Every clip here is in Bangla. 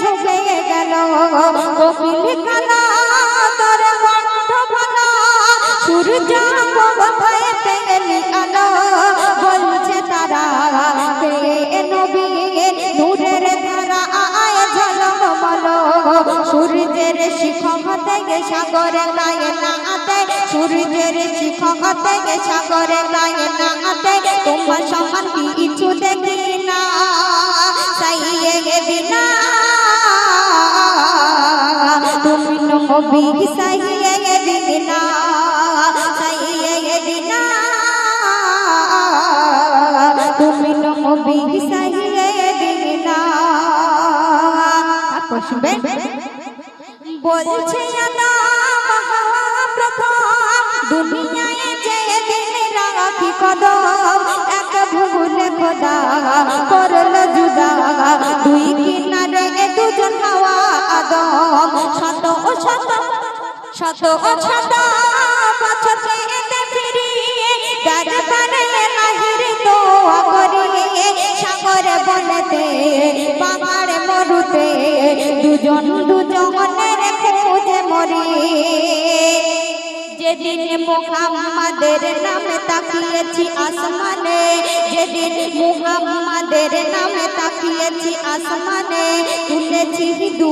ঝুঁকে গেল। কোকিল কালা, তোর কণ্ঠ ভালো কে সূর্যের শিখক থেকে সাগরে গায়ে না সূর্যের শিখক থেকে সাগরে গায়ে না তোমার সমান কিছু নবী সাইয়ে বিনা সাইয়ে বিনা তুমি নবী সাইয়ে বিনা তারপর শুনবেন বলছে দুনিয়ায় যে দিন এক ভুলে খোদা শত ও শত বছর যেতে ফিরিয়ে দরবারে লাহির দোয়া করিয়ে সাগরে বনেতে, পাহাড়ে মরুতে, দুজন দুজনের যেদিন মুহাম্মাদের নামে তাকিয়েছি আসমানে তুলেছি দু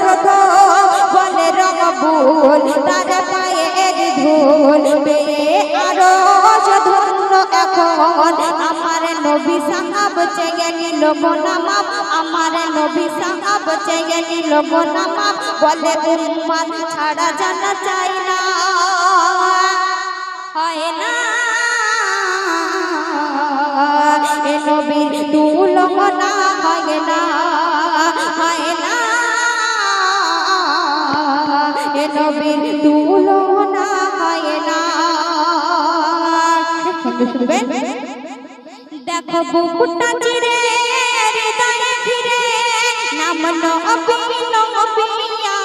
প্রথম বলে রঙবুল তার পায়ের ধুল পেয়ে আরও ধন্য এখন আমার নবী সাহাব চেয়ে নিল গোনামাপ আমার নবী সাহাব চেয়ে নিল গোনামাপ বলে উম্মাদ ছাড়া জানা চাই না হয় না এ নবীর তুলনা হয় না। নবীর তুলনা হয় না। দেখো বুকুটা চিরে, হৃদয়ে ফিরে, নাম নবী নবী,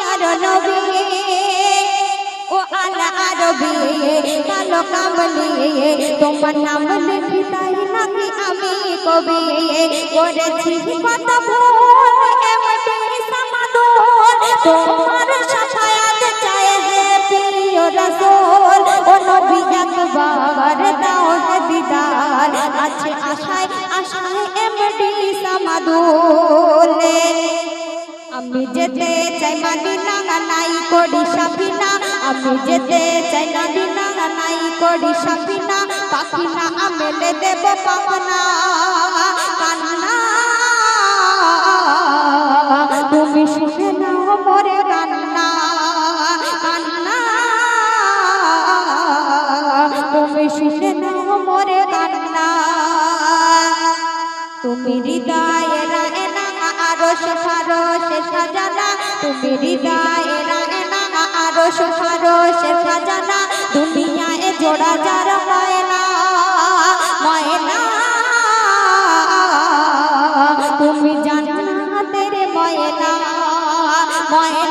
আর নবী। ও আলা আরবি, কালো কামলি, তোমার নাম লিখি তাই নাকি আমি কবি? করেছি কত ভুল এমনি সমাদর আশায় এমডি সমাদুলে আমি যেতে চাই মাদিনা, নাই করি সাফিনা। আমি যেতে চাই মাদিনা, নাই করি সাফিনা। পাখিনা, আমেলে দেব পাবনা কান্না তুমি হৃদয়ে রায় না আরশ ফারশ সাজানা তুমি হৃদয়ে রায় না আরশ ফারশ সাজানা দুনিয়ায় জোড়া যার ময়না ময়না। তুমি জানা তেরে ময়না ময়না।